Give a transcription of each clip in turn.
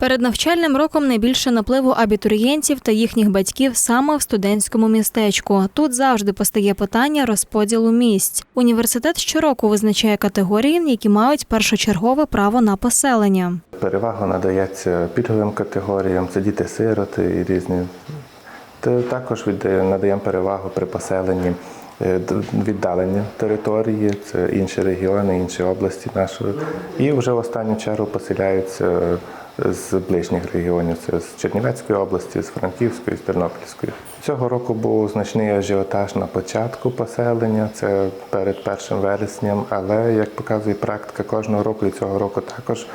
Перед навчальним роком найбільше напливу абітурієнтів та їхніх батьків саме в студентському містечку. Тут завжди постає питання розподілу місць. Університет щороку визначає категорії, які мають першочергове право на поселення. Перевага надається пільговим категоріям, це діти-сироти і різні. Та Також надаємо перевагу при поселенні е, віддалені території, це інші регіони, інші області нашої. І вже в останню чергу поселяються з ближніх регіонів, це з Чернівецької області, з Франківської, з Тернопільської. Цього року був значний ажіотаж на початку поселення, це перед 1 вересням, але як показує практика кожного року і цього року також.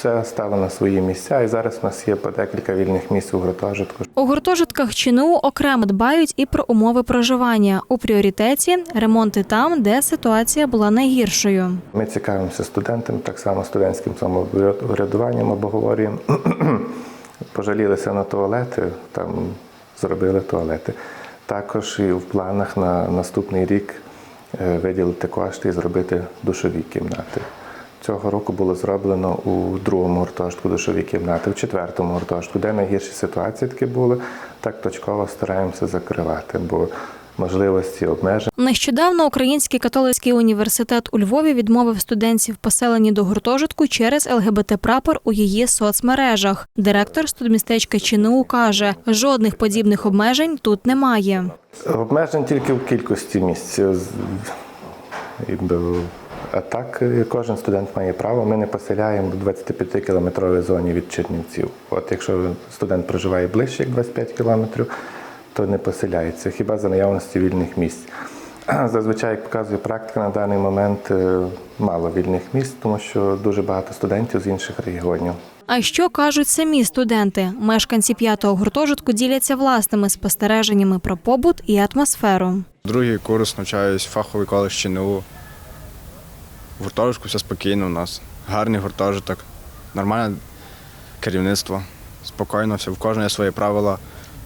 Все стало на свої місця, і зараз у нас є по декілька вільних місць у гуртожитку. У гуртожитках ЧНУ окремо дбають і про умови проживання. У пріоритеті ремонти там, де ситуація була найгіршою. Ми цікавимося студентами, так само студентським самоврядуванням обговорюємо. Пожалілися на туалети, там зробили туалети. Також і в планах на наступний рік е, виділити кошти і зробити душові кімнати. Цього року було зроблено у другому гуртожитку душові кімнати, в четвертому гуртожитку, де найгірші ситуації такі були, так точково стараємося закривати, бо можливості обмежені. Нещодавно Український католицький університет у Львові відмовив студентів поселені до гуртожитку через ЛГБТ-прапор у її соцмережах. Директор студмістечка ЧНУ каже, жодних подібних обмежень тут немає. Обмежень тільки в кількості місць. А так е, кожен студент має право. Ми не поселяємо в 25-кілометровій зоні від Чернівців. От якщо студент проживає ближче, як 25 кілометрів, то не поселяється, хіба за наявності вільних місць. Зазвичай, як показує практика, на даний момент е, мало вільних місць, тому що дуже багато студентів з інших регіонів. А що кажуть самі студенти? Мешканці п'ятого гуртожитку діляться власними спостереженнями про побут і атмосферу. Другий курс навчаюсь в фаховий коледж ЧНУ. В гуртожитку все спокійно у нас. Гарний гуртожиток, нормальне керівництво. Спокійно, все. В кожного є свої правила.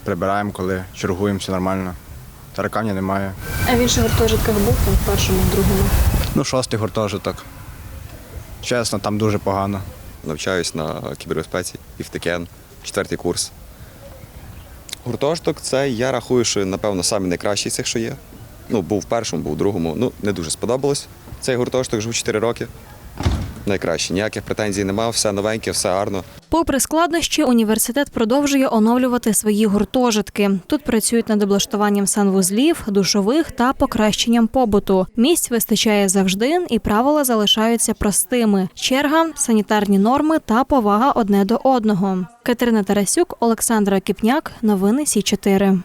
Прибираємо, коли чергуємо, все нормально. Таракання немає. А в інших гуртожитках був там в першому, в другому. Ну, шостий гуртожиток. Чесно, там дуже погано. навчаюсь на кібербезпеці і в четвертий курс. Гуртожиток це я рахую, що напевно самий найкращий з цих, що є. Ну, був в першому, був в другому. Ну, не дуже сподобалось. Цей гуртожиток живу 4 роки. Найкраще. Ніяких претензій немає, все новеньке, все гарно. Попри складнощі, університет продовжує оновлювати свої гуртожитки. Тут працюють над облаштуванням санвузлів, душових та покращенням побуту. Місць вистачає завжди, і правила залишаються простими: черга, санітарні норми та повага одне до одного. Катерина Тарасюк, Олександра Кіпняк. Новини Сі 4